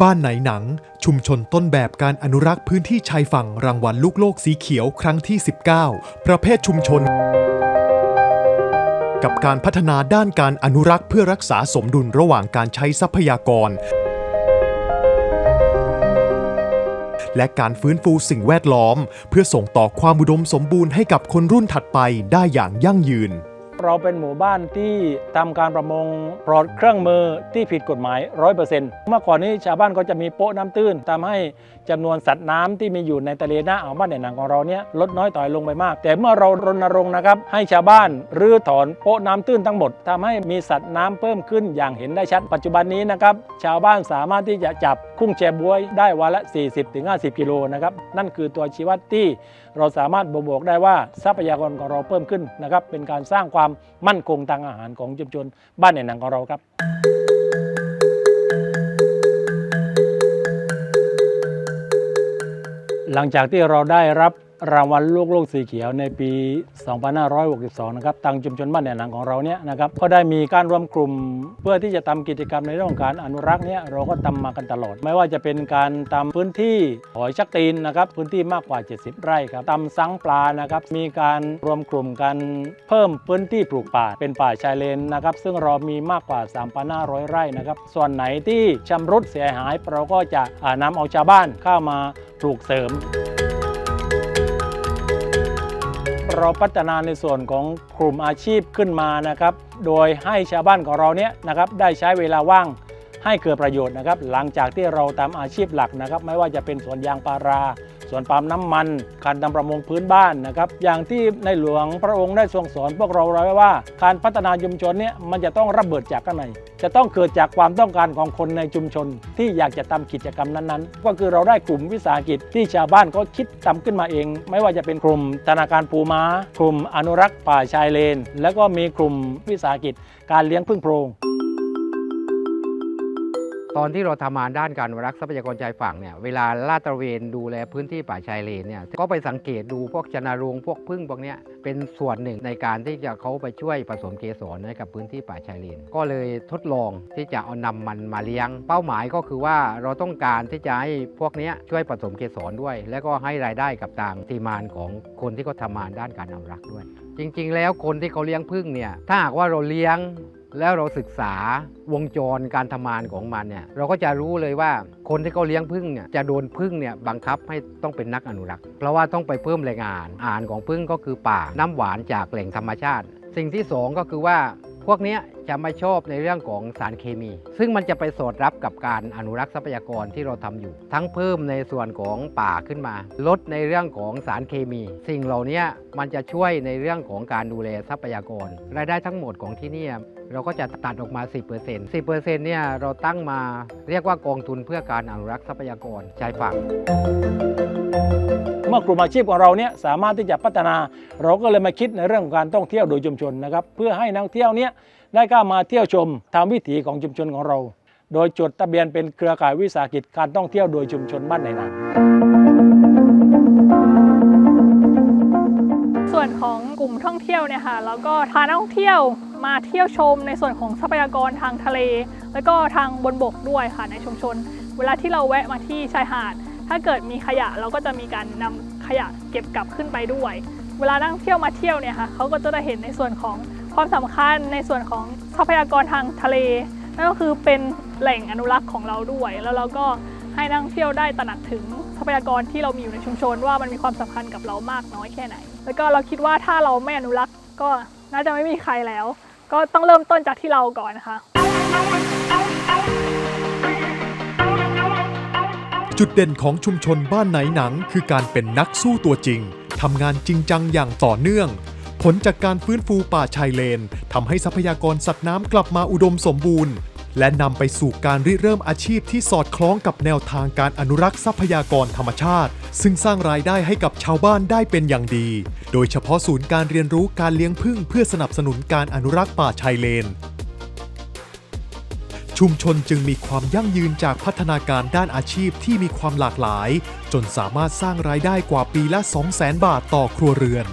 บ้านไหนหนัง ชุมชนต้นแบบการอนุรักษ์พื้นที่ชายฝั่งรางวัลลูกโลกสีเขียวครั้งที่ 19 ประเภทชุมชน กับการพัฒนาด้านการอนุรักษ์เพื่อรักษาสมดุลระหว่างการใช้ทรัพยากร และการฟื้นฟูสิ่งแวดล้อม เพื่อส่งต่อความอุดมสมบูรณ์ให้กับคนรุ่นถัดไปได้อย่างยั่งยืน เราเป็นหมู่บ้านที่ทำการประมงปลอดเครื่องมือที่ผิดกฎหมาย 100%เมื่อก่อนนี้ชาวบ้านก็จะมีโป๊ะน้ำตื้นทำให้จำนวนสัตว์น้ำที่มีอยู่ในทะเลหน้าอ่าวบ้านในหนังของเราเนี่ยลดน้อยต่อยลงไปมาก แต่เมื่อเรารณรงค์นะครับให้ชาวบ้านรื้อถอนโป๊ะน้ำตื้นทั้งหมดทำให้มีสัตว์น้ำเพิ่มขึ้นอย่างเห็นได้ชัดปัจจุบันนี้นะครับชาวบ้านสามารถที่จะจับ กุ้งแชบวยได้วันละ 40-50 กิโลนะครับ นั่นคือตัวชี้วัดที่เราสามารถบ่งบอกได้ว่าทรัพยากรของเราเพิ่มขึ้นนะครับ เป็นการสร้างความมั่นคงทางอาหารของชุมชนบ้านในหนังของเราครับหลังจากที่เราได้รับ รางวัลลูกโลกสีเขียวในปี 2562 นะครับทางชุมชนบ้านแหนหนังของเราเนี่ยนะครับก็ได้มีการรวมกลุ่มเพื่อที่จะทำกิจกรรมในเรื่องของการอนุรักษ์เนี่ยเราก็ทำมากันตลอด ไม่ว่าจะเป็นการทำพื้นที่หอยชักตีนนะครับพื้นที่มากกว่า 70 ไร่ครับทำซังปลานะครับมีการรวมกลุ่มกันเพิ่มพื้นที่ปลูกป่าเป็นป่าชายเลนนะครับซึ่งเรามีมากกว่า 3,500 ไร่นะครับส่วนไหนที่ชำรุดเสียหายเราก็จะอ่านำเอาชาวบ้านเข้ามาปลูกเสริม เราพัฒนาในส่วนของกลุ่มอาชีพขึ้นมานะครับ โดยให้ชาวบ้านของเราเนี่ยนะครับได้ใช้เวลาว่างให้เกิดประโยชน์นะครับ หลังจากที่เราทำอาชีพหลักนะครับ ไม่ว่าจะเป็นสวนยางพารา สวนปาล์มน้ำมัน การทำประมงพื้นบ้านนะครับ อย่างที่ในหลวงพระองค์ได้ทรงสอนพวกเราไว้ว่า การพัฒนาชุมชนเนี่ยมันจะต้องระเบิดจากข้างในจะต้องเกิดจากความต้องการของคนในชุมชน ที่อยากจะทำกิจกรรมนั้นๆ ก็คือเราได้กลุ่มวิสาหกิจที่ชาวบ้านก็คิดทำขึ้นมาเอง ไม่ว่าจะเป็นกลุ่มธนาคารปูม้า กลุ่มอนุรักษ์ป่าชายเลน แล้วก็มีกลุ่มวิสาหกิจการเลี้ยงพึ่งโพรง ตอนที่เราทำงานด้านการอนุรักษ์ทรัพยากรชายฝั่งเนี่ยเวลาลาดตระเวนดูแลพื้นที่ป่าชายเลนเนี่ยก็ไปสังเกตดูพวกชนารงพวกพึ่งพวกเนี้ยเป็นส่วนหนึ่งในการที่จะเขาไปช่วยผสมเกสรให้กับพื้นที่ป่าชายเลน ก็เลยทดลองที่จะเอานำมันมาเลี้ยง เป้าหมายก็คือว่าเราต้องการที่จะให้พวกเนี้ยช่วยผสมเกสรด้วย และก็ให้รายได้กับทางทีมานของคนที่เขาทำงานด้านการอนุรักษ์ด้วย จริง ๆ แล้วคนที่เขาเลี้ยงพึ่งเนี่ยถ้าหากว่าเราเลี้ยง แล้วเราศึกษาวงจรการทำงานของมันเนี่ยเราก็จะรู้เลยว่าคนที่เขาเลี้ยงพึ่งเนี่ยจะโดนพึ่งเนี่ยบังคับให้ต้องเป็นนักอนุรักษ์ เพราะว่าต้องไปเพิ่มแรงงานอาหารของพึ่งก็คือป่าน้ำหวานจากแหล่งธรรมชาติ สิ่งที่สองก็คือว่าพวกเนี้ย จะไม่ชอบในเรื่องของสารเคมี ซึ่งมันจะไปสอดรับกับการอนุรักษ์ทรัพยากรที่เราทำอยู่ ทั้งเพิ่มในส่วนของป่าขึ้นมา ลดในเรื่องของสารเคมี สิ่งเหล่านี้มันจะช่วยในเรื่องของการดูแลทรัพยากร รายได้ทั้งหมดของที่นี่เราก็จะตัดออกมา 10% 10%เนี่ยเราตั้งมาเรียกว่ากองทุนเพื่อการอนุรักษ์ทรัพยากรชายฝั่ง เมื่อกลุ่มอาชีพของเราเนี่ยสามารถที่จะพัฒนา เราก็เลยมาคิดในเรื่องของการท่องเที่ยวโดยชุมชนนะครับ เพื่อให้นักท่องเที่ยวเนี่ยได้เข้ามาเที่ยวชมตามวิถีของชุมชนของเรา โดยจดทะเบียนเป็นเครือข่ายวิสาหกิจการท่องเที่ยวโดยชุมชนบ้านไหนนาส่วนของกลุ่มท่องเที่ยวเนี่ยค่ะแล้วก็พานักท่องเที่ยวมาเที่ยวชมในส่วนของทรัพยากรทางทะเล แล้วก็ทางบนบกด้วยค่ะในชุมชน เวลาที่เราแวะมาที่ชายหาด ถ้าเกิดมีขยะเราก็จะมีการนำขยะเก็บกลับขึ้นไปด้วย เวลานักท่องเที่ยวมาเที่ยวเนี่ยค่ะเขาก็จะได้เห็นในส่วนของ ความสำคัญในส่วนของทรัพยากรทางทะเล นั่นก็คือเป็นแหล่งอนุรักษ์ของเราด้วย แล้วเราก็ให้นักท่องเที่ยวได้ตระหนักถึงทรัพยากรที่เรามีอยู่ในชุมชนว่ามันมีความสำคัญกับเรามากน้อยแค่ไหน แล้วก็เราคิดว่าถ้าเราไม่อนุรักษ์ก็น่าจะไม่มีใครแล้ว ก็ต้องเริ่มต้นจากที่เราก่อนนะคะจุดเด่นของชุมชนบ้านไหนหนัง คือการเป็นนักสู้ตัวจริงทำงานจริงจังอย่างต่อเนื่อง ผลจากการฟื้นฟูป่าชายเลนทำให้ทรัพยากรสัตว์น้ำกลับมาอุดมสมบูรณ์ และนำไปสู่การริเริ่มอาชีพที่สอดคล้องกับแนวทางการอนุรักษ์ทรัพยากรธรรมชาติ ซึ่งสร้างรายได้ให้กับชาวบ้านได้เป็นอย่างดี โดยเฉพาะศูนย์การเรียนรู้การเลี้ยงผึ้งเพื่อสนับสนุนการอนุรักษ์ป่าชายเลนชุมชนจึงมีความยั่งยืนจากพัฒนาการด้านอาชีพที่มีความหลากหลาย จนสามารถสร้างรายได้กว่าปีละ 200,000 บาทต่อครัวเรือน